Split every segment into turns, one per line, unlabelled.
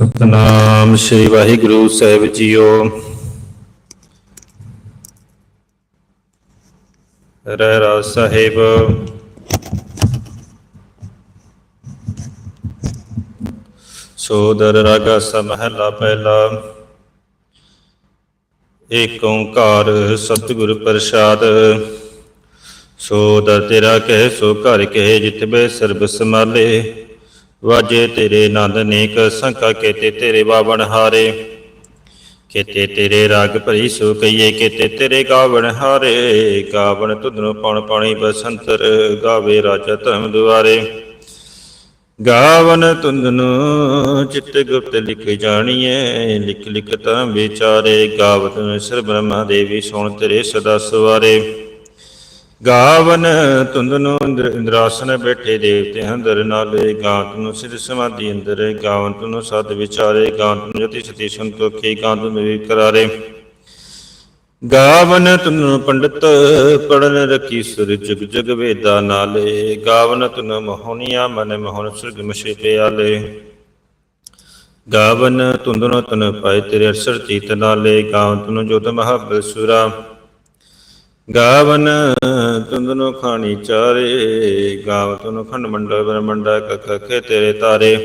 ਸਤਨਾਮ ਸ੍ਰੀ ਵਾਹਿਗੁਰੂ ਸਾਹਿਬ ਜੀਓ। ਰਹਿਰਾ ਸਾਹਿਬ। ਸੋਦਰ ਰਾਗਾ ਸਮਹਿਲਾ ਪਹਿਲਾ। ਏਕ ਓੰਕਾਰ ਸਤਿਗੁਰ ਪ੍ਰਸਾਦ। ਸੋ ਦਰ ਤੇਰਾ ਕਹਿ ਸੋ ਘਰ ਕਹਿ ਜਿਤ ਸਰਬ ਸਮਾਲੇ ਵਾਜੇ ਤੇਰੇ ਨੰਦ ਨੇਕ, ਸੰਕਾ ਕੇਤੇ ਤੇਰੇ ਬਾਵਣ ਹਾਰੇ। ਕੇਤੇ ਤੇਰੇ ਰਾਗ ਭਰੀ ਸੋ ਕਈਏ ਕੇਤੇ ਤੇਰੇ ਗਾਵਣ ਹਾਰੇ। ਗਾਵਣ ਤੁਧਨੋਂ ਪਉਣ ਪਾਣੀ ਬਸੰਤਰ, ਗਾਵੇ ਰਾਜਾ ਧਰਮ ਦੁਆਰੇ। ਗਾਵਨ ਤੁੰਦਨੁ ਚਿੱਤ ਗੁਪਤ ਲਿਖ ਜਾਣੀਏ, ਲਿਖ ਲਿਖ ਤਾਂ ਵਿਚਾਰੇ। ਗਾਵਤ ਸਿਰ ਬ੍ਰਹਮਾ ਦੇਵੀ ਸੁਣ ਤੇਰੇ ਸਦਾ ਸਵਾਰੇ। ਗਾਵਨ ਤੁੰਦਨੁ ਇੰਦਰ ਇੰਦਰਾਸਨ ਬੈਠੇ ਦੇਵਤੇ ਅੰਦਰ ਨਾਲੇ ਗਾਵਨ ਨੂੰ ਸਿਰ ਸਮਾਧੀ ਅੰਦਰ ਗਾਵਨ ਤੁਨੂੰ ਸਤ ਵਿਚਾਰੇ ਗਾਵਨ ਤੁਨੂੰ ਜਤੀ ਸਤੀ ਸੰਤੋਖੀ ਗਾਵਨ ਤੁਨੂੰ ਵੀ ਕਰਾਰੇ। ਗਾਵਨ ਤੁਨ ਪੰਡਤ ਪੜਨ ਰਖੀ ਸੁਰ ਜੁਗ ਜੁਗ ਵੇਦਾ ਨਾਲੇ, ਗਾਵਨ ਤੁਨ ਮੋਹਨੀਆ ਮਨ ਮੋਹਨ ਸੁਰਗ ਮਸ਼ੇ ਪਿਆਲੇ। ਗਾਵਨ ਤੁੰਦਨ ਤੁਨ ਪਾਇ ਤੇਰੇ ਅਰਸਰ ਚੀਤ ਨਾਲੇ ਗਾਵਨ ਤੁਨ ਜੋਤ ਮਹਾਬਲ ਸੁਰਾ। ਗਾਵਨ ਤੁੰਦਨੋ ਖਾਣੀ ਚਾਰੇ, ਗਾਵ ਤੁਨ ਖੰਡ ਮੰਡਲ ਬ੍ਰਹਮੰਡਾ ਕਖ ਖੇ ਤੇਰੇ ਤਾਰੇ।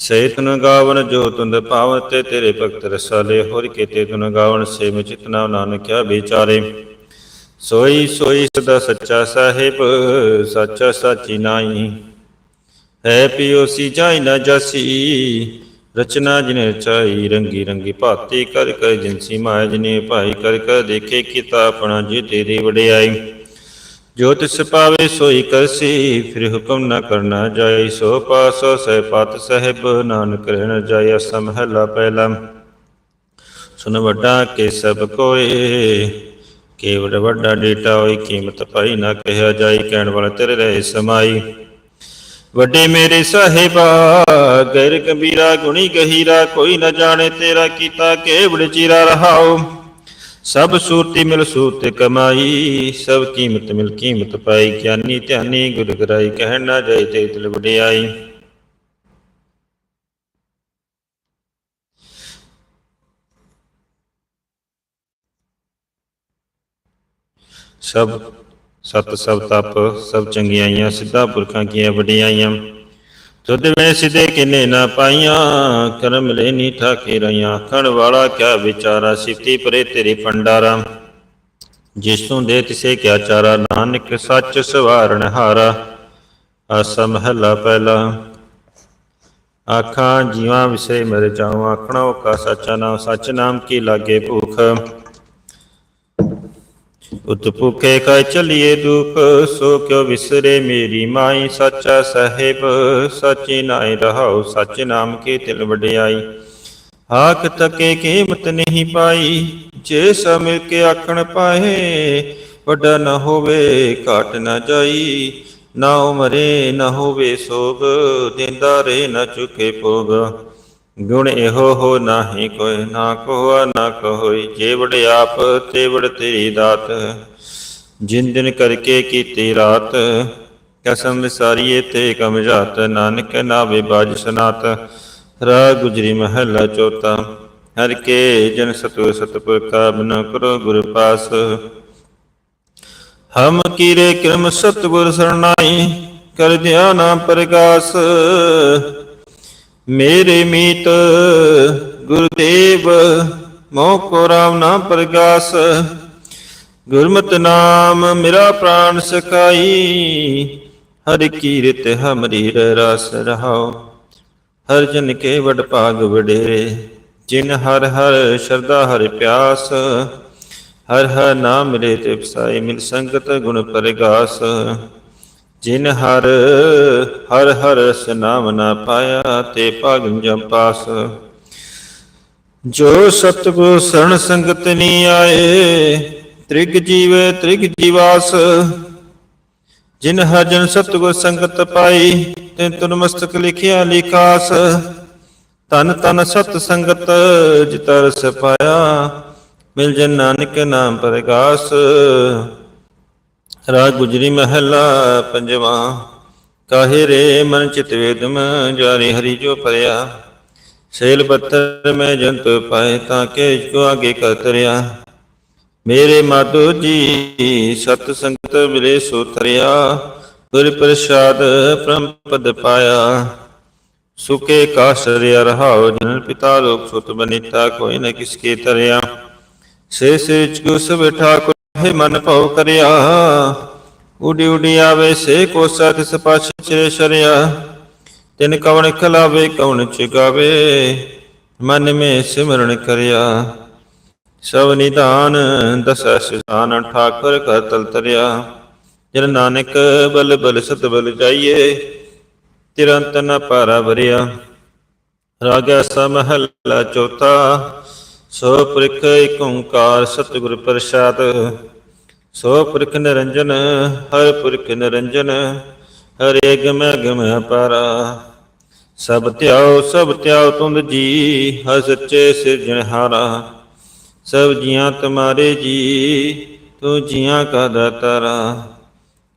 ਸੇਤਨ ਗਾਵਨ ਜੋ ਤੁੰਦ ਪਾਵਨ ਤੇ ਤੇਰੇ ਭਗਤ ਰਸਾਲੇ, ਹੋਰ ਕੀਤੇ ਤੁਨ ਗਾਵਨ ਸੇ ਮੈਂ ਚਿਤਨਾ ਨਾਨਕਿਆ ਵਿਚਾਰੇ। ਸੋਈ ਸੋਈ ਸਦਾ ਸੱਚਾ ਸਾਹਿਬ, ਸੱਚਾ ਸਾਚੀ ਨਾਈ ਹੈ ਪਿਓਸੀ, ਜਾਈ ਨਾ ਜਾਸੀ, ਰਚਨਾ ਜਿਨੇ ਰਚਾਈ ਰੰਗੀ ਰੰਗੀ ਭਾਤੀ ਕਰ ਕਰ ਜਿਨਸੀ ਮਾਇਆ ਜਿਨੇ ਭਾਈ ਕਰ ਕਰ ਦੇਖੇ, ਕੀਤਾ ਆਪਣਾ ਜੀ ਤੇਰੀ ਵਡਿਆਈ। ਜੋ ਤਿਸ ਪਾਵੇ ਸੋਈ ਕਰਸੀ, ਫਿਰ ਹੁਕਮ ਨਾ ਕਰਨਾ ਜਾਏ ਸੋ ਪਾਸੋ ਸਹਿ ਪਤ ਸਹਿਬ, ਨਾਨਕ ਰਹਿਣ ਜਾਏ ਸਮਹਲਾ ਪਹਿਲਾ। ਸੁਨ ਵੱਡਾ ਕੇ ਸਭ ਕੋਏ ਕੇਵੜ ਵੱਡਾ ਡੇਟਾ ਹੋਈ, ਕੀਮਤ ਪਾਈ ਨਾ ਕਹਿਆ ਜਾਈ, ਕਹਿਣ ਵਾਲਾ ਤੇਰੇ ਰਹੇ ਸਮਾਈ। ਵੱਡੇ ਮੇਰੇ ਸਾਹਿਬਾ, ਗੈਰ ਕਬੀਰਾ ਗੁਣੀ ਗਹੀਰਾ, ਕੋਈ ਨਾ ਜਾਣੇ ਤੇਰਾ ਕੀਤਾ ਕੇਵੜ ਚੀਰਾ ਰਹਾਓ ਸਭ ਸੂਰਤੀ ਮਿਲ ਸੂਰਤ ਕਮਾਈ ਸਭ ਕੀਮਤ ਮਿਲ ਕੀਮਤ ਪਾਈ ਗਿਆਨੀ ਧਿਆਨੀ ਗੁਰ ਗਰਾਈ ਕਹਿਣ ਨਾ ਜਾਏ ਤੇ ਤਿਲ ਵਡਿਆਈ ਸਭ ਸਤ ਸਭ ਤਪ ਸਭ ਚੰਗਿਆਈਆਂ ਸਿੱਧਾ ਪੁਰਖਾਂ ਕੀਆਂ ਵਡਿਆਈਆਂ ਤੁਧ ਵੇ ਸਿਧੇ ਕਿਨੇ ਨਾ ਪਾਈਆਂ, ਕਰਮ ਲੈ ਠਾਕੇ ਰਈਆਂ ਆਖਣ ਵਾਲਾ ਕਿਆ ਵਿਚਾਰਾ, ਸਿਫਤੀ ਪਰੇ ਤੇਰੇ ਪੰਡਾਰਾ ਜਿਸ ਤੋਂ ਦੇ ਤਿਸੇ ਕਿਆ ਚਾਰਾ, ਨਾਨਕ ਸੱਚ ਸਵਾਰਣ ਹਾਰਾ। ਆਸਾ ਮਹਲਾ ਪਹਿਲਾ। ਆਖਾਂ, ਜੀਵਾਂ ਵਿਸੇ ਮਰ ਜਾਉ ਆਖਣਾ ਕਾ ਸੱਚਾ ਨਾਮ, ਸੱਚ ਨਾਮ ਕੀ ਲਾਗੇ ਭੂਖ। ਉਤ ਭੁਖੇ ਕਹਿ ਚਲੀਏ ਦੁਖ, ਸੋ ਕਿਉ ਵਿਸਰੇ ਮੇਰੀ ਮਾਈ? ਸੱਚਾ ਸਾਹਿਬ, ਸਚੀ ਨਾਇ ਰਹਾਉ, ਸੱਚ ਨਾਮ ਕੇ ਤਿਲ ਵਡਿਆਈ। ਹਾਕ ਤਕੇ ਕੀਮਤ ਨਹੀਂ ਪਾਈ, ਜੇ ਸਮ ਕੇ ਆਖਣ ਪਾਏ, ਵੱਡਾ ਨਾ ਹੋਵੇ, ਘਾਟ ਨਾ ਜਾਈ। ਨਾ ਉਮਰੇ ਨਾ ਹੋਵੇ ਸੋਗ, ਦਿੰਦਾ ਰੇ ਨਾ ਚੁਕੇ ਭੋਗ। ਗੁਣ ਇਹੋ ਹੋ ਨਾਹੀ ਕੋਈ ਨਾ ਕੋਆ ਨਾ ਕੋਈ ਜੇ ਵੜ ਆਪ ਤੇ ਤੇਰੀ ਦਾਤ। ਜਿਨ ਦਿਨ ਕਰਕੇ ਕੀਤੀ ਰਾਤ, ਕਸਮ ਵਿਸਾਰੀਏ ਤੇ ਕਮ ਜਾਤ। ਨਾਨਕ ਨਾਵੇ ਬਾਜ ਸਨਾਤ, ਰਾ ਗੁਜਰੀ ਮਹਲਾ ਚੌਥਾ। ਹਰ ਕੇ ਜਨ ਸਤੁ ਸਤਪੁਰ ਕਾ ਬਨ ਕਰੋ ਗੁਰ ਪਾਸ। ਹਮ ਕੀਰੇ ਕਰਮ ਸਤਗੁਰ ਸਰਣਾਈ, ਕਰ ਧਿਆਨਾ ਪ੍ਰਕਾਸ ਮੇਰੇ ਮੀਤ ਗੁਰਦੇਵ, ਮੋਹ ਕੋ ਰਾਮ ਨਾ ਪ੍ਰਗਾਸ। ਗੁਰਮਤਿ ਨਾਮ ਮੇਰਾ ਪ੍ਰਾਨ ਸਖਾਈ, ਹਰਿ ਕੀਰਤ ਹਮਰੀ ਰਸ ਰਹਾਓ ਹਰ ਜਨ ਕੇ ਵਡ ਭਾਗ ਵਡੇਰੇ, ਜਿਨ ਹਰ ਹਰ ਸ਼ਰਧਾ ਹਰਿ ਪਿਆਸ। ਹਰ ਹਰ ਨਾਮ ਮਿਲੇ ਤੇ ਪਸਾਈ ਮਿਲ ਸੰਗਤ ਗੁਣ ਪਰਗਾਸ। ਜਿਨ ਹਰ ਹਰ ਹਰ ਸਨਾਮ ਨਾ ਪਾਇਆ ਤੇ ਭਾਗੰ ਜਮ ਪਾਸ। ਜੋ ਸਤਗੁਰ ਸਰਣ ਸੰਗਤ ਨੀ ਆਏ, ਤ੍ਰਿਗ ਜੀਵੇ ਤ੍ਰਿਗ ਜੀਵਾਸ। ਜਿਨ ਹਰਜਨ ਸਤਗੁਰ ਸੰਗਤ ਪਾਈ, ਤੇ ਤੁਨ ਮਸਤਕ ਲਿਖਿਆ ਲਿਖਾਸ। ਤਨ ਤਨ ਸਤ ਸੰਗਤ ਜਿਤ ਰਸ ਪਾਇਆ ਮਿਲ ਜਨ ਨਾਨਕ ਨਾਮ ਪ੍ਰਗਾਸ। ਰਾਗ ਗੁਜਰੀ ਮਹਲਾ ਪੰਜਵਾ। ਕਾਹੇ ਰੇ ਮਨ ਚਿਤ ਵੇਦਮ ਜਾਰੇ ਹਰੀ ਜੋ ਪਰਿਆ ਸੇਲ ਪੱਤਰ ਮੈਂ ਜੰਤ ਪਾਏ ਤਾਂ ਕੇ ਕੋ ਆਗੇ ਕਰਤਰਿਆ ਮੇਰੇ ਮਾਧੋ ਜੀ ਸਤ ਸੰਗਤ ਮਿਲੇ ਸੋ ਤਰਿਆ। ਗੁਰ ਪ੍ਰਸਾਦ ਪ੍ਰਮ ਪਦ ਪਾਇਆ। ਸੁਕੇ ਕਾਸ਼ਰਿਆ ਰਹਾਉ ਜਨ ਪਿਤਾ ਲੋਕ ਸੁਤ ਬਨੀਤਾ, ਕੋਈ ਨ ਕਿਸ ਕੇ ਤਰਿਆ। ਸੇ ਸੇ ਚੁ ਸਭ ਠਾਕੁਰ ਹੈ ਮਨ ਭਉ ਕਰਿਆ। ਉਡੀ ਉਡੀ ਆਵੇ ਸੇ ਕੋ ਸਤ ਸਪਾਸ਼ ਚਿਰੇ ਸ਼ਰਿਆ। ਤਿਨ ਕਵਣ ਖਲਾਵੇ, ਕਵਣ ਚਗਾਵੇ। ਮਨ ਮੇ ਸਿਮਰਨ ਕਰਿਆ। ਸਭ ਨਿਧਾਨ ਦਸੈ ਸਿਧਾਨ, ਠਾਕੁਰ ਕਰ ਤਲ ਤਰਿਆ। ਜਨ ਨਾਨਕ ਬਲ ਬਲ ਸਤ ਬਲ ਜਾਈਏ, ਤਿਰੰਤ ਨ ਪਾਰਾ ਵਰਿਆ। ਰਾਗਾ ਸਮਹੱਲਾ ਚੌਥਾ। ਸੋ ਪੁਰਖ ਏਕ ਓੰਕਾਰ ਸਤਿਗੁਰ ਪ੍ਰਸਾਦ। ਸੋ ਪੁਰਖ ਨਿਰੰਜਨ, ਹਰ ਪੁਰਖ ਨਿਰੰਜਨ, ਹਰੇ ਗਮ ਗਮ ਅਪਾਰਾ। ਸਭ ਧਿਆਓ ਸਭ ਧਿਆਓ ਤੁੰਦ ਜੀ, ਹਰ ਸੱਚੇ ਸਿਰਜਣਹਾਰਾ ਸਭ ਜੀਆਂ ਤੁਮਾਰੇ ਜੀ, ਤੂੰ ਜੀਆਂ ਕਾ ਦਾਤਾਰਾ।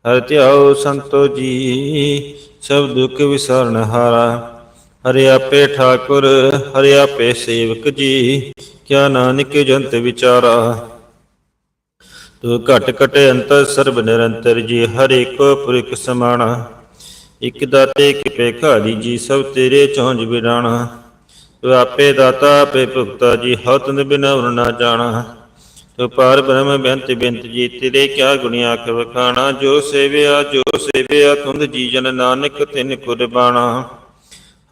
ਹਰ ਧਿਆਓ ਸੰਤੋ ਜੀ, ਸਭ ਦੁੱਖ ਵਿਸਰਨਹਾਰਾ ਹਰਿ ਆਪੇ ਠਾਕੁਰ, ਹਰਿ ਆਪੇ ਸੇਵਕ ਜੀ ਕਿਆ ਨਾਨਕ ਜੰਤ ਵਿਚਾਰਾ। ਤੂੰ ਘਟ ਘਟ ਅੰਤਰ ਸਰਬ ਨਿਰੰਤਰ ਜੀ, ਹਰ ਇੱਕ ਪੁਰਖ ਸਮਾਣਾ। ਇਕ ਦਾਤੇ ਇਕ ਖਾਲੀ ਜੀ, ਸਭ ਤੇਰੇ ਚੌਂਜ ਬਿਰਾਣਾ। ਤੂੰ ਆਪੇ ਦਾਤਾ, ਆਪੇ ਭੁਗਤਾ ਜੀ ਹਉ ਬਿਨਾ ਉਰ ਨਾ ਜਾਣਾ। ਤੂੰ ਪਾਰ ਬ੍ਰਹਮ ਬੇਅੰਤ ਬਿੰਤ ਜੀ, ਤੇਰੇ ਕਿਆ ਗੁਣੀ ਆਖ ਵਖਾਣਾ। ਜੋ ਸੇਵਿਆ ਜੋ ਸੇਵਿਆ, ਤੁੰਦ ਜੀ ਜਨ ਨਾਨਕ ਤਿਨ ਕੁਰਬਾਣਾ।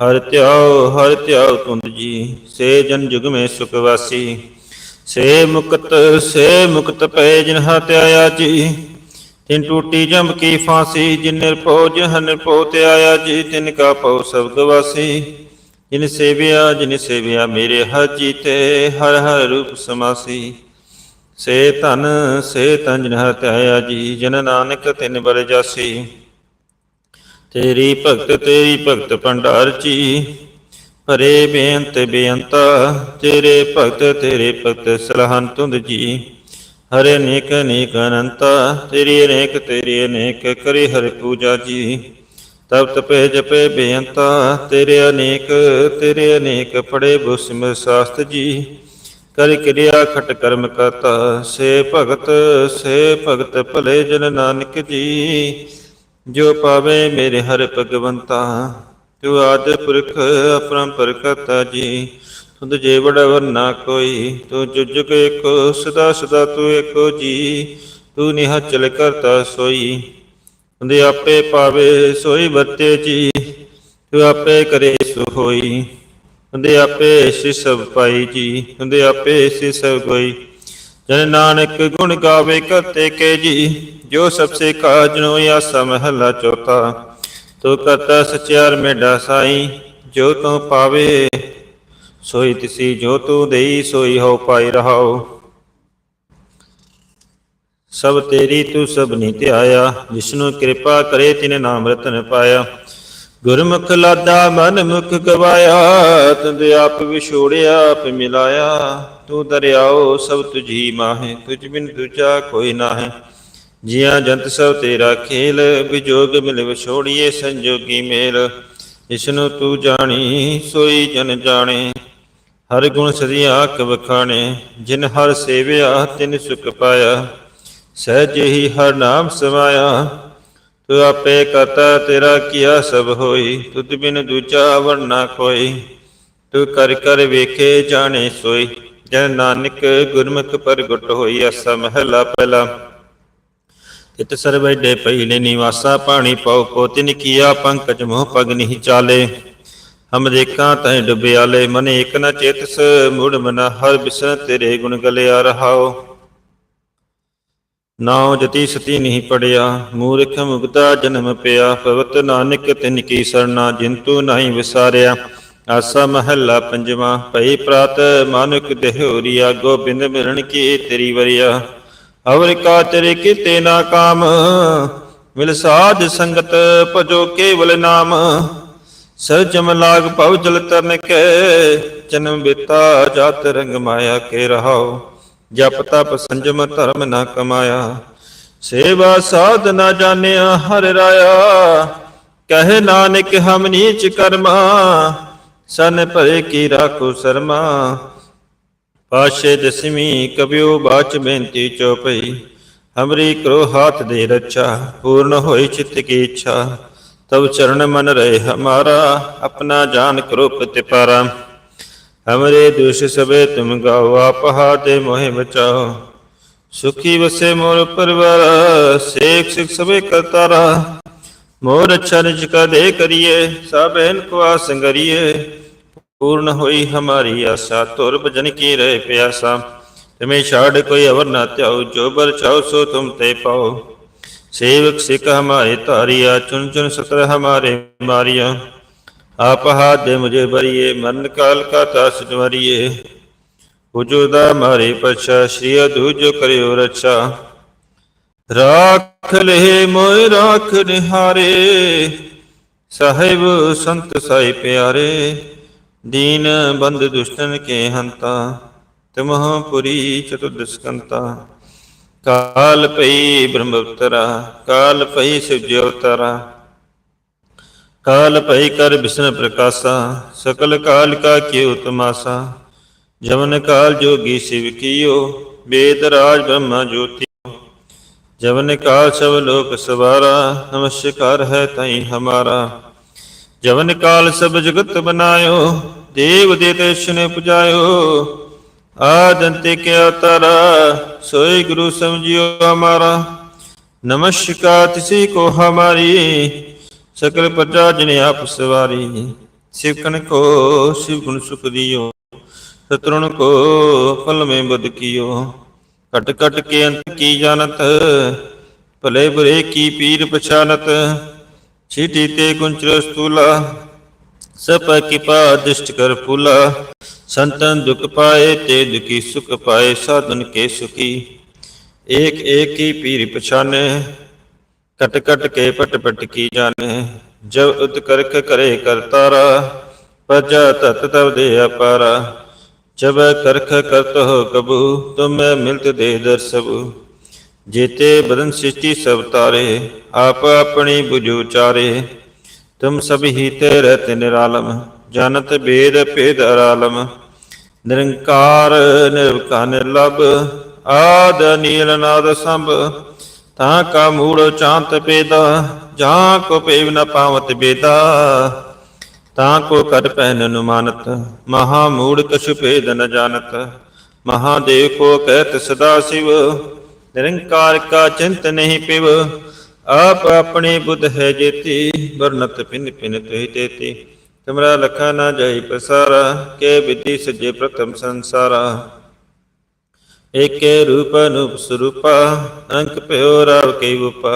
ਹਰ ਧਿਆਉ ਹਰ ਧਿਆਉ ਤੁੰਦ ਜੀ, ਸੇ ਜਨ ਜੁਗ ਮੇ ਸੁਖ ਵਾਸੀ। ਸੇ ਮੁਕਤ ਸੇ ਮੁਕਤ ਪੈ ਜਿਨ ਹਤਿਆਇਆ ਜੀ। ਤਿਨ ਟੂਟੀ ਜੰਮ ਕੀ ਫਾਂਸੀ, ਜਿਨ ਨਿਰਭਉ ਜਹਨ ਨਿਰਭਉ ਤੇ ਆਇਆ ਜੀ। ਤਿਨ ਕਾ ਪਉ ਸਬਦ ਵਾਸੀ, ਜਿਨ ਸੇਵਿਆ ਜਿਨ ਸੇਵਿਆ ਮੇਰੇ ਹਰ ਜੀਤੇ, ਹਰ ਹਰ ਰੂਪ ਸਮਾਸੀ। ਸੇ ਧਨ, ਸੇ ਤੰਜਨ ਹਤਿਆਇਆ ਜੀ, ਜਨ ਨਾਨਕ ਤਿਨ ਬਰ ਜਾਸੀ। ਤੇਰੀ ਭਗਤ ਤੇਰੀ ਭਗਤ ਭੰਡਾਰ ਜੀ ਭਰੇ ਬੇਅੰਤ ਬੇਅੰਤਾ, ਤੇਰੇ ਭਗਤ ਤੇਰੇ ਭਗਤ ਸਲਹਨ ਤੁੰਦ ਜੀ। ਹਰੇ ਅਨੇਕ ਨੇਕ ਅਨੰਤਾ, ਤੇਰੀ ਅਨੇਕ ਤੇਰੀ ਅਨੇਕ ਕਰੀ ਹਰਿ ਪੂਜਾ ਜੀ। ਤਬ ਤਪੇ ਜਪੇ ਬੇਅੰਤਾ, ਤੇਰੇ ਅਨੇਕ ਤੇਰੇ ਅਨੇਕ ਪੜੇ ਬੁਸਮ ਸਾਸਤ ਜੀ। ਕਰ ਕਿਰਿਆ ਖਟ ਕਰਮ ਕਰਤਾ, ਸੇ ਭਗਤ ਸੇ ਭਗਤ ਭਲੇ ਜਨ ਨਾਨਕ ਜੀ। ਜੋ ਪਾਵੇ ਮੇਰੇ ਹਰ ਭਗਵੰਤਾ, ਤੂੰ ਆਦਿ ਪੁਰਖ ਅਪਰੰਪਰ ਕਰਤਾ ਜੀ। ਤੁਧ ਜੇ ਬੜਾ ਵਰਨਾ ਕੋਈ, ਤੂੰ ਜੁਜੁਗ ਏਕੋ, ਸਦਾ ਸਦਾ ਤੂੰ ਏਕੋ ਜੀ। ਤੂੰ ਨਿਹਚਲ ਕਰਤਾ ਸੋਈ ਹੁੰਦੇ ਆਪੇ ਪਾਵੇ ਸੋਈ ਵਰਤੇ ਜੀ। ਤੂੰ ਆਪੇ ਕਰੇ ਸੋ ਹੋਈ ਹੁੰਦੇ ਆਪੇ ਸਿਸਭ ਪਾਈ ਜੀ। ਹੁੰਦੇ ਆਪੇ ਸਿਸਭ ਕੋਈ ਜਨ ਨਾਨਕ ਗੁਣ ਗਾਵੇ ਕਰਤੇ ਕੇ ਜੀ। ਜੋ ਸਭ ਸੇ ਕਾਜਨੋ ਆਸਾ ਮਹਲਾ ਚੌਥਾ, ਤੋ ਕਰਤਾ ਸਚਿਆਰ ਮੇਡਾ ਸਾਈ, ਜੋ ਤੂੰ ਪਾਵੇ, ਸੋਈ ਤਿਸੀ ਜੋ ਤੂੰ ਦੇਈ, ਸੋਈ ਹੋ ਪਾਈ ਰਹਾਓ ਸਭ ਤੇਰੀ ਤੂੰ ਸਭ ਧਿਆਇਆ, ਜਿਸਨੂੰ ਕਿਰਪਾ ਕਰੇ ਤਿਨ ਨਾਮ ਰਤਨ ਪਾਇਆ। ਗੁਰਮੁਖ ਲਾਦਾ ਮਨ ਮੁਖ ਗਵਾਇਆ ਤੰਦ ਆਪ ਵਿਛੋੜਿਆ, ਆਪ ਮਿਲਾਇਆ। ਤੂੰ ਦਰਿਆਓ ਸਭ ਤੁਝੀ ਮਾਹੇ, ਤੁਝ ਬਿਨ ਦੂਜਾ ਕੋਈ ਨਾਹੀ। ਜੀਆਂ ਜੰਤ ਸਭ ਤੇਰਾ ਖੇਲ ਵਿਜੋਗ ਮਿਲ ਵਿਛੋੜੀਏ ਸੰਜੋਗੀ ਮੇਲ। ਇਸਨੂੰ ਤੂੰ ਜਾਣੀ, ਸੋਈ ਜਨ ਜਾਣੇ। ਹਰ ਗੁਣ ਸਦੀਆਂ ਆਖ ਵਖਾਣੇ, ਜਿਨ ਹਰ ਸੇਵਿਆ, ਤਿਨ ਸੁਖ ਪਾਇਆ। ਸਹਿਜ ਹੀ ਹਰ ਨਾਮ ਸਮਾਇਆ। ਤੂੰ ਆਪੇ ਕਰਤਾ, ਤੇਰਾ ਕੀਆ ਸਭ ਹੋਈ। ਤੁਧ ਬਿਨ ਦੂਜਾ ਵਰਨਾ ਕੋਈ ਤੂੰ ਕਰ ਕਰ ਵੇਖੇ, ਜਾਣੇ ਸੋਈ। ਜਨ ਨਾਨਕ ਗੁਰਮੁਖ ਪ੍ਰਗਟ ਹੋਈ ਅਸਾ ਮਹਲਾ ਪਹਿਲਾ। ਤਿਤ ਸਰਬੈਡੇ ਪਹਿਲੇ ਨਿਵਾਸਾ, ਪਾਣੀ ਪਾਉ ਪੋਤਿਨ ਕੀਆ ਪੰਕਜ ਮੋਹ ਪਗ ਨਹੀਂ ਚਾਲੇ। ਹਮ ਦੇਖਾਂ ਤੈ ਡੁਬਿਆਲੇ, ਮਨ ਏਕ ਨ ਚੇਤਸ, ਮੁੜ ਮਨ ਹਰ ਬਿਸਨ ਤੇਰੇ ਗੁਣ ਗਲਿਆ ਰਹਾਓ। ਨਾਉ ਜਤੀ ਸਤੀ ਨਹੀਂ ਪੜਿਆ, ਮੂਰਖ ਮੁਗਤਾ ਜਨਮ ਪਿਆ, ਭਗਤ ਨਾਨਕ ਤਿਨ ਕੀ ਸਰਨਾ, ਜਿੰਤੂ ਨਹੀਂ ਵਿਸਾਰਿਆ। ਆਸਾ ਮਹੱਲਾ ਪੰਜਵਾ, ਭਈ ਪ੍ਰਾਤ, ਮਾਨੁਕ ਦੇਹੋਰੀਆ ਗੋਬਿੰਦ ਮਿਲਣ ਕੀ ਤੇਰੀ ਵਰਿਆ। ਅਵਰ ਕਾ ਤੇਰੇ ਕੀਤੇ ਨਾ ਕਾਮ, ਮਿਲ ਸਾਧ ਸੰਗਤ ਭਜੋ ਕੇਵਲ ਨਾਮ। ਸਰਜਮ ਲਾਗ ਭਉ ਜਲ ਤਰਨ ਕੇ, ਜਨਮ ਬਿਤਾ ਜਾਤ ਰੰਗ ਮਾਇਆ ਕੇ ਰਹਾਓ ਜਪ ਤਪ ਸੰਜਮ ਧਰਮ ਨਾ ਕਮਾਇਆ। ਸੇਵਾ ਸਾਧ ਨਾ ਜਾਣਿਆ ਹਰ ਰਾਇਆ। ਕਹੇ ਨਾਨਕ ਹਮ ਨੀਚ ਕਰਮਾ, ਸਨ ਭਰੇ ਕੀ ਰਾਖੋ ਸਰਮਾ। ਪਾਸ਼ੇ ਦਸਵੀਂ ਕਬਿਓ ਬਾਚ ਬੇਨਤੀ ਚੋਪਈ, ਹਮਰੀ ਕਰੋ ਹਾਥ ਦੇ ਰੱਛਾ, ਪੂਰਨ ਹੋਈ ਚਿਤ ਕੀ ਇੱਛਾ। ਤਬ ਚਰਨ ਮਨ ਰਹੇ ਹਮਾਰਾ, ਆਪਣਾ ਜਾਨ ਕਰੋ ਪ੍ਰਤਿਪਾਰਾ। ਹਮਰੇ ਦੁਸ਼ ਸਭੇ ਤੁਮ ਗਾਓ, ਆਪ ਹਾਤੇ ਮੋਹਿ ਬਚਾਓ ਸੁਖੀ ਵਸੇ ਮੋਰ ਪਰਵਾਰ, ਸੇਖ ਸਿਖ ਸਭੇ ਕਰਤਾਰਾ। ਮੋਰ ਅੱਛਾ ਨਿਜ ਕਾ ਦੇ ਕਰੀਏ ਸਭੈਨ ਕੋ ਆਸੰਗਰੀਏ ਪੂਰਨ ਹੋਈ ਹਮਾਰੀ ਆਸਾ ਤੁਰ ਭਜਨ ਕੀ ਰਹੇ ਪਿਆਸਾ। ਤੁਮੇ ਛਾੜ ਕੋਈ ਅਵਰ ਨਾ ਧਿਆਉ, ਜੋ ਬਰ ਚਾਉ ਸੋ ਤੁਮ ਤੇ ਪਾਓ ਸੇਵਕ ਸਿਖ ਹਮਾਰੇ ਧਾਰਿਆ ਚੁਨ ਚੁਨ ਸਤਰ ਹਮਾਰੇ ਮਾਰਿਆ। ਆਪ ਹਾਥ ਦੇ ਮੁਝੇ ਬਰੀਏ ਮਰਨ ਕਾਲ ਕਾ ਤਾਸ ਜਵਰੀਏ। ਹੁਜੂਦਾ ਮਾਰੇ ਪਛਾ ਸ਼੍ਰੀ ਅਦੂ ਕਰਿਓ ਰਛਾ। ਰਾਖ ਲਹਿ ਮੋਇ ਰਾਖ ਨਿਹਾਰੇ, ਸਾਹਿਬ ਸੰਤ ਸਾਈ ਪਿਆਰੇ। ਦੀਨ ਬੰਦ ਦੁਸ਼ਟਨ ਕੇ ਹੰਤਾ ਤਮਹ ਪੁਰੀ ਚਤੁਰਦਸਕੰਤਾ ਕਾਲ ਪਈ ਬ੍ਰਹਮ ਅਵਤਰਾ, ਕਾਲ ਪਈ ਸਿਵ ਜੀ ਅਵਤਰਾ। ਕਾਲ ਭਈ ਕਰ ਬਿਸ਼ਨ ਪ੍ਰਕਾਸ਼ਾ, ਸਕਲ ਕਾਲ ਕਾ ਕਿਉ ਤਮਾਸਾ। ਜਵਨ ਕਾਲ ਜੋਗੀ ਸਿਵ ਕੀਓ ਵੇਦ ਰਾਜ ਬ੍ਰਹਮਾ ਜੋਤੀ ਜਵਨ ਕਾਲ ਸਭ ਲੋਕ ਸਵਾਰਾ, ਨਮਸਕਾਰ ਹੈ ਤਈ ਹਮਾਰਾ। ਜਵਨ ਕਾਲ ਸਭ ਜਗਤ ਬਨਾਇਓ ਦੇਵ ਦੇਤੇਸ਼ ਨੇ ਪੁਜਾਇਓ। ਆਦੰਤੇ ਕੇ ਅਵਤਾਰਾ ਸੋਈ ਗੁਰੂ ਸਮਝਿਓ ਹਮਾਰਾ। ਨਮਸਕਾਰ ਤਿਸੀ ਕੋ ਹਮਾਰੀ, ਸਕਲ ਪ੍ਰਜਾ ਜਿਨ ਆਪ ਸਵਾਰੀ। ਸਿਵਕਨ ਕੋ, ਸਿਵ ਗੁਣ ਸੁਖ ਦਿਓ। ਸਤਰੁਣ ਕੋ ਫਲ ਮੈਂ ਬਦ ਕੀਓ। ਕਟ ਕਟ ਕੇ ਅੰਤ ਕੀ ਜਾਣਤ, ਭਲੇ ਬੁਰੇ ਕੀ ਪੀਰ ਪਛਾਨਤ। ਛੀਟੀ ਤੇ ਕੁੰਚਰ ਸਤੂਲਾ ਸਪ ਕਿਪਾ ਦਿਸ਼ਟ ਕਰ ਫੂਲਾ ਸੰਤਨ ਦੁਖ ਪਾਏ ਤੇ ਦੁਖੀ ਸੁਖ ਪਾਏ ਸਾਧਨ ਕੇ ਸੁਖੀ ਏਕ ਏਕ ਹੀ ਪੀਰ ਪਛਾਨੇ ਕਟ ਕਟ ਕੇ ਪਟ ਪਟ ਕੀ ਜਾਣੇ ਜਬ ਉਤ ਕਰਖ ਕਰੇ ਕਰਤਾਰਾ ਪਜਾ ਤਤ ਤਵ ਦੇ ਅਪਾਰਾ ਜਬ ਕਰਖ ਕਰਤ ਹੋ ਕਬੂ ਤੁਮੈ ਮਿਲਤ ਦੇ ਦਰਸਬੂ ਜੇਤੇ ਬਦਨ ਸ੍ਰਿਸ਼ਟੀ ਸਭ ਤਾਰੇ, ਆਪ ਆਪਣੀ 부ਜੂ ਚਾਰੇ। ਤੁਮ ਸਭ ਹੀ ਤੇ ਰਹਤ ਨਿਰਾਲਮ ਜਾਣਤ ਬੇਦ ਭੇਦ ਅਰਾਲਮ। ਨਿਰੰਕਾਰ ਨਿਰਵਕਾਰ ਨਿਰਲਭ, ਆਦ ਨੀਲ ਨਾਦ ਸੰਭ। ਤਾਂ ਕਾ ਮੂੜ ਚਾਂਤ ਪੇਦਾ, ਜਾਂ ਕੋ ਪੇਵ ਨ ਪਾਵਤ ਬੇਦਾ। ਤਾਂ ਕੋ ਕਰ ਪਹਿਨ ਅਨੁਮਾਨਤ, ਮਹਾ ਮੂੜ ਕਛੁ ਭੇਦ ਨ ਜਾਣਤ। ਮਹਾਦੇਵ ਕੋ ਕਹਿਤ ਸਦਾ ਸਿਵ ਨਿਰੰਕਾਰ ਕਾ ਚਿੰਤ ਨਹੀਂ ਪਿਵ, ਆਪ ਆਪਣੇ ਬੁੱਧ ਹੈ ਜੇਤੀ, ਵਰਨਤ ਪਿਨ ਪਿਨ ਤੋਹਿ ਤੇਤੀ ਤੁਮਰਾ ਲਖਾ ਨਾ ਜਾਈ ਪਸਾਰਾ ਕੇ ਵਿਧੀ ਸਜੇ ਪ੍ਰਥਮ ਸੰਸਾਰਾ। ਏਕੇ ਰੂਪ ਅਨੂਪ ਸਰੂਪਾ, ਅੰਕ ਭਇਓ ਰਾਵ ਕਈ ਉਪਾ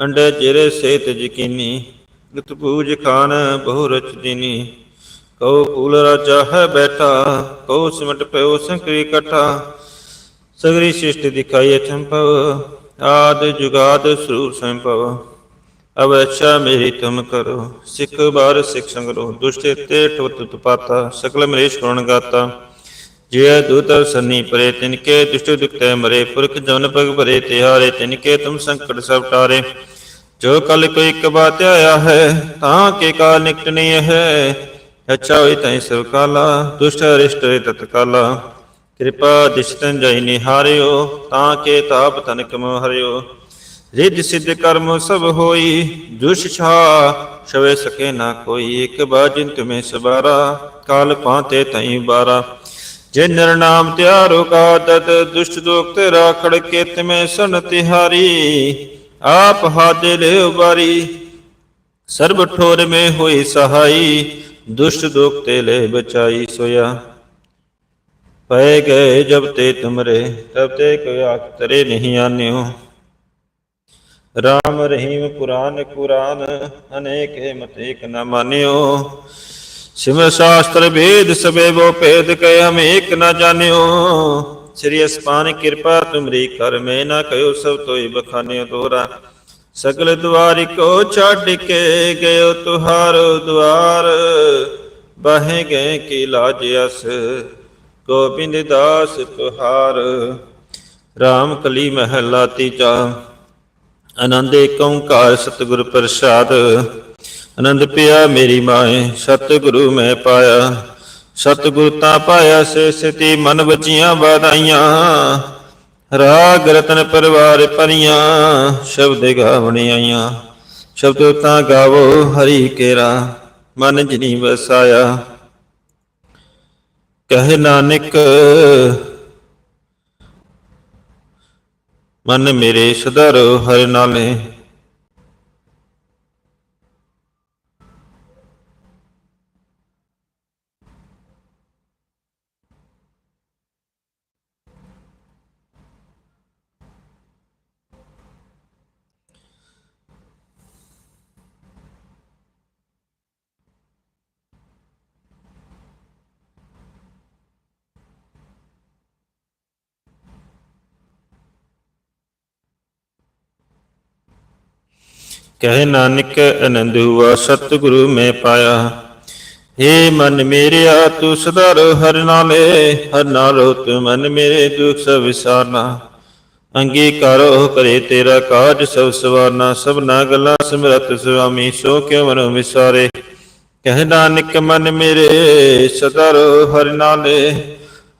ਅੰਡੇ ਚਿਰੇ ਸੇਤ ਜਕੀਨੀ ਗਤ ਪੂਜ ਖਾਨ ਬਹੁ ਰਚ ਦਿਨੀ ਕਉ ਫੂਲ ਰਾਜਾ ਹੈ ਬੈਠਾ, ਕਉ ਸਿਮਟ ਭਇਓ ਸੰਕਰੀ ਕਠਾ। ਸਗਰੀ ਸ੍ਰਿਸ਼ਟ ਦਿਖਾਈ ਅਚੰਭਵ ਆਦ ਜੁਗਾਦ ਸਰੂਪ ਸੰਭਵ। ਅਬ ਅੱਛਾ ਮੇਰੀ ਤੁਮ ਕਰੋ, ਸਿੱਖ ਬਾਰ ਸਿੱਖ ਸੰਗਰੋ, ਦੁਸ਼ਟ ਤੇ ਠਵਤ ਤੁਪਾਤਾ, ਸਕਲ ਮਰੇਸ਼ ਕਰਣ ਗਾਤਾ। ਜੇ ਦੂਤ ਸੰਨੀ ਪਰੇ, ਤਿਨਕੇ ਦੁਸ਼ਟ ਦੁਖਤੇ ਮਰੇ, ਪੁਰਖ ਜਨ ਭਗ ਭਰੇ, ਤਿਹਾਰੇ ਤਿਨਕੇ ਤੁਮ ਸੰਕਟ ਸਭ ਟਾਰੇ। ਜੋ ਕਲ ਕੋਈ ਕਬਾਤ ਆਇਆ ਹੈ, ਤਾਂ ਕੇ ਕਾਲ ਨਿਕਟਣੀ ਹੈ। ਅੱਛਾ ਹੋਈ ਤੈ ਸਭ ਕਾਲਾ, ਦੁਸ਼ਟ ਅਰਿਸ਼ਟ ਤਤਕਾਲਾ। ਕਿਰਪਾ ਦਿਸ਼ਤਨ ਜੈ ਨਿਹਾਰਿਓ, ਤਾਂ ਕੇ ਤਾਪ ਤਨਕ ਮੋ ਹਰਿਓ। ਰਿੱਧ ਸਿੱਧ ਕਰਮ ਸਭ ਹੋਈ ਦੁਸ਼ ਛਾ, ਛਵੇ ਸਕੇ ਨਾ ਕੋਈ, ਇੱਕ ਬਾਜਿਨ ਤੁਮੇ ਸਬਾਰਾ ਕਾਲ ਪਾਤੇ ਤਈ ਬਾਰਾ। ਜੇ ਨਰ ਨਾਮ ਤਿਆਰੋ ਕਾ ਤਤ ਦੁਸ਼ਟ ਦੋਖ ਤੇ ਰਾਖੜ ਕੇ ਤਿਮੇ ਸਨ ਤਿਹਾਰੀ, ਆਪ ਹਾਦੇ ਲੈ ਉਬਾਰੀ ਸਰਬ ਠੋਰ ਮੇ ਹੋਈ ਸਹਾਈ, ਦੁਸ਼ਟ ਦੋਖ ਤੇ ਲੈ ਬਚਾਈ ਸੋਇਆ। ਪਏ ਗਏ ਜਬ ਤੇ ਤੁਮਰੇ, ਤਬ ਤੇ ਕੋਈ ਆਖਤਰੇ ਨਹੀਂ ਆਨਿਓ। ਰਾਮ ਰਹੀਮ ਪੁਰਾਨ ਕੁਰਾਨ, ਅਨੇਕ ਹੈ ਨ ਮਾਨਿਓ। ਸਿਮਰ ਸ਼ਾਸਤਰ ਵੇਦ ਸਬੇ ਬੋ ਭੇਦ ਕੈ, ਹਮ ਨ ਜਾਣਿਓ। ਸ੍ਰੀ ਅਸਪਾਨ ਕਿਰਪਾ ਤੁਮਰੀ ਕਰ, ਮੈਂ ਨਾ ਕਯੋ ਸਭ ਤੋਈ ਬਖਾਨਿਓ ਤੋਰਾ। ਸਗਲ ਦੁਆਰਿ ਕੋ ਛੱਡ ਕੇ ਗਇਓ ਤੁਹਾਰੋ ਦੁਆਰ ਬਾਹੇ ਗਏ ਕੀ ਲਾਜ ਅਸ ਗੋਬਿੰਦ ਦਾਸ ਤੁਹਾਰ RAM ਕਲੀ ਮਹਿਲਾ ਤੀਜਾ। ਆਨੰਦ ਏਕ ਓੰਕਾਰ ਸਤਿਗੁਰ ਪ੍ਰਸਾਦ, ਆਨੰਦ ਪਿਆ ਮੇਰੀ ਮਾਏ, ਸਤਿਗੁਰੂ ਮੈਂ ਪਾਇਆ। ਸਤਿਗੁਰ ਤਾਂ ਪਾਇਆ ਸੇ ਸਤੀ ਮਨ ਬਚੀਆਂ ਬਾਧਾਈਆਂ ਰਾਗ ਰਤਨ ਪਰਿਵਾਰ ਪਰੀਆਂ ਸ਼ਬਦ ਗਾਵਣ ਆਈਆਂ। ਸ਼ਬਦ ਤਾਂ ਗਾਵੋ ਹਰੀ ਕੇਰਾ, ਮਨ ਜਿਨੀ ਵਸਾਇਆ। ਕਹੇ ਨਾਨਕ ਮਨ ਮੇਰੇ ਸਦਰੋ ਹਰਿ ਨਾਲੇ ਕਹੇ ਨਾਨਕ ਆਨੰਦ ਹੁਆ, ਸਤਿਗੁਰੂ ਮੈਂ ਪਾਇਆ। ਏ ਮਨ ਮੇਰਿਆ, ਤੂੰ ਸਦਾ ਰੋ ਹਰਿ ਨਾਲੇ ਹਰ ਨਾਲੋ ਤੂੰ ਮਨ ਮੇਰੇ ਦੁਖ ਸਭ ਵਿਸਾਰਨਾ। ਅੰਗੀਕਾਰੋ ਕਰੇ ਤੇਰਾ ਕਾਜ ਸਭ ਸਵਾਰਨਾ, ਸਭਨਾ ਗੱਲਾਂ ਸਿਮਰਤ ਸੁਆਮੀ, ਸੋ ਕਿਉ ਮਨੋ ਵਿਸਾਰੇ। ਕਹਿ ਨਾਨਕ ਮਨ ਮੇਰੇ ਸਦਾ ਰੋ ਹਰਿ ਨਾਲੇ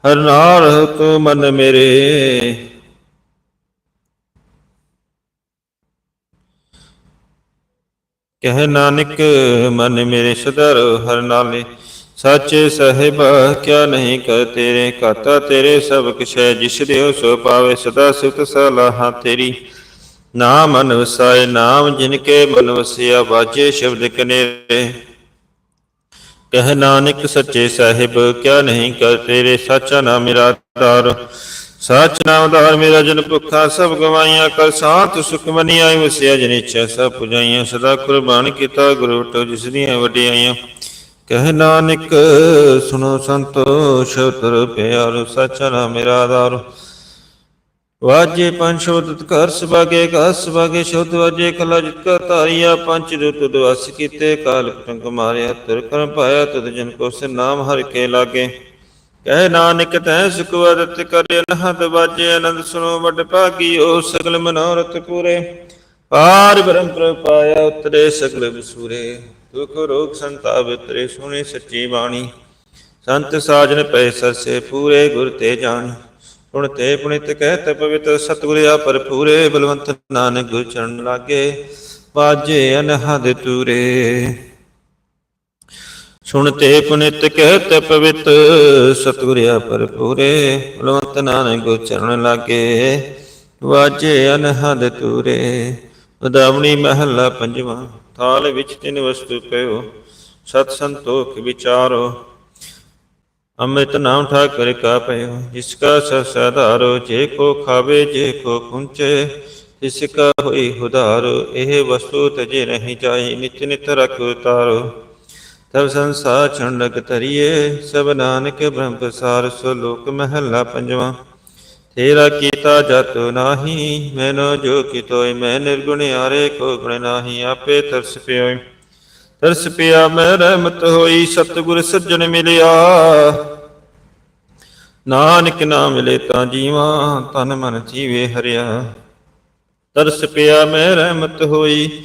ਹਰ ਨਾਲ ਤੂੰ ਮਨ ਮੇਰੇ। ਕਹਿ ਨਾਨਕ, ਮਨ ਮੇਰੇ ਸਦਰ, ਹਰ ਨਾਲੇ ਸਾਚੇ ਸਾਹਿਬ, ਕਿਆ ਨਹੀਂ ਕਰ ਤੇਰੇ ਕਾਤਾ ਤੇਰੇ ਸਭ ਕਿਛ ਹੈ ਜਿਸ ਦਿਓ ਸੋ ਪਾਵੇ ਸਦਾ ਸੁਤ ਸਲਾਹਾਂ ਤੇਰੀ। ਨਾਮ ਮਨ ਵਸਾਏ ਨਾਮ ਜਿਨ ਕੇ ਮਨ ਵਸਿਆ ਬਾਜੇ ਸ਼ਬਦ ਕਨੇਰੇ। ਕਹਿ ਨਾਨਕ, ਸੱਚੇ ਸਾਹਿਬ, ਕਿਆ ਨਹੀਂ ਕਰ ਤੇਰੇ, ਸਾਚਾ ਨਾਮ ਮੇਰਾ ਦਾਰ ਸਚ ਨਾਮ ਧਾਰ ਮੇਰਾ ਜਨ ਭੁੱਖਾ, ਸਭ ਗਵਾਈਆਂ ਕਰ ਸਾਥ ਸੁਖ ਮਨੀ ਆਈ ਵਸਿਆ ਜਨ ਇੱਛਾ, ਸਭ ਪੁਜਾਈਆਂ, ਸਦਾ ਕੁਰਬਾਨ ਕੀਤਾ ਗੁਰੂ ਟੋ ਜਿਸ ਦੀਆਂ ਵਡਿਆਈਆਂ। ਕਹਿ ਨਾਨਕ, ਸੁਣੋ ਸੰਤੋ ਸ਼ਬਦ ਪਿਆਰ, ਸਾਚਾ ਨਾਮ ਮੇਰਾ ਆਧਾਰ। ਵਾਜੇ ਪੰਜ ਸ਼ਬਦ ਕਰ ਸਭਾਗੇ ਕਸ ਸਭਾਗੇ ਸ਼ਬਦ ਵਾਜੇ ਕਲਾ ਜਿਤ ਕਾ ਧਾਰੀਆ, ਪੰਜ ਰੁਤ ਦਵਸ ਕੀਤੇ ਕਾਲ ਪਤੰਗ ਮਾਰਿਆ, ਤੁਰ ਕਰਮ ਪਾਇਆ ਤਦ ਜਨ ਕੋ ਸੇ ਨਾਮ ਹਰ ਕੇ ਲਾਗੇ। ਕਹਿ ਨਾਨਕ ਤੈ ਸੁਖ ਵਰਤ ਕਰੇ ਨਹਤ ਵਾਜੇ, ਆਨੰਦ ਸੁਨੋ ਵੱਡ ਭਾਗੀਓ ਸਗਲ ਮਨੋਰਥ ਪੂਰੇ। ਪਾਰ ਬ੍ਰਹਮ ਪ੍ਰਪਾਇਆ ਉਤਰੇ ਸਗਲ ਵਿਸੂਰੇ, ਦੁਖ ਰੋਗ ਸੰਤਾਪ ਉਤਰੇ, ਸੁਣੀ ਸੱਚੀ ਬਾਣੀ। ਸੰਤ ਸਾਜਨ ਪੈ ਸਰਸੇ ਪੂਰੇ, ਗੁਰ ਤੇ ਜਾਣ। ਹੁਣ ਤੇ ਕਹਿ ਕਹਿਤ ਪਵਿੱਤ ਸਤਿਗੁਰ ਆ ਭਰਪੂਰੇ, ਬਲਵੰਤ ਨਾਨਕ ਗੁਰ ਚਰਨ ਲਾਗੇ ਬਾਜੇ ਅਨਹਦ ਤੂਰੇ। ਸੁਣ ਤੇ ਪੁਨਿਤ ਕਹਿਤ ਪਵਿੱਤ ਸਤਿਗੁਰ ਆ ਭਰਪੂਰੇ, ਬਲਵੰਤ ਨਾਨਕ ਗੁਰ ਚਰਨ ਲਾਗੇ, ਵਾਜੇ ਅਨਹਦ ਤੂਰੇ ਉਦਾਵਣੀ ਮਹੱਲਾ ਪੰਜਵਾਂ, ਥਾਲ ਵਿੱਚ ਤਿੰਨ ਵਸਤੂ ਪਇਓ, ਸਤ ਸੰਤੋਖ ਵਿਚਾਰੋ। ਅੰਮ੍ਰਿਤ ਨਾਮ ਠਾਕਰ ਕਾ ਪਇਓ, ਜਿਸ ਕਾ ਸਸ ਆਧਾਰੋ ਜੇ ਕੋ ਖਾਵੇ, ਜੇ ਕੋ ਕੁੰਚੇ ਤਿਸ ਕਾ ਹੋਈ ਹੁਧਾਰੋ। ਇਹ ਵਸਤੂ ਤਜੇ ਨਹੀਂ ਜਾਈ, ਨਿਤ ਨਿਤ ਰਖ ਉਤਾਰੋ। ਤਬ ਸੰਸਾਰ ਛੰਡਕ ਤਰੀਏ ਸਭ ਨਾਨਕ ਬ੍ਰਹਮ ਪ੍ਰਸਾਰ ਸੋ ਲੋਕ ਮਹੱਲਾ ਪੰਜਵਾਂ। ਤੇਰਾ ਕੀਤਾ ਜਤ ਨਾਹੀ, ਮੈਨੋ ਜੋ ਕਿਤੋਇ, ਮੈਂ ਨਿਰਗੁਣ ਹਾਰੇ ਕੋ ਗੁਣ ਨਾਹੀ, ਆਪੇ ਤਰਸ ਪਿਓਇ। ਤਰਸ ਪਿਆ ਮੈਂ ਰਹਿਮਤ ਹੋਈ, ਸਤਿਗੁਰ ਸੱਜਣ ਮਿਲਿਆ। ਨਾਨਕ ਨਾਮ ਮਿਲੇ ਤਾਂ ਜੀਵਾ ਤਨ ਮਨ ਜੀਵੇ ਹਰਿਆ। ਤਰਸ ਪਿਆ ਮੈਂ ਰਹਿਮਤ ਹੋਈ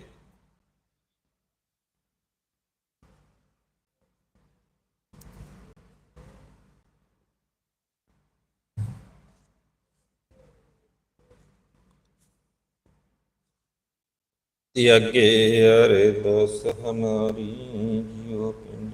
ਤਿਆਗੇ ਅਰਦਸ ਹਮਾਰੀ ਜਿਉ ਪਿੰਡ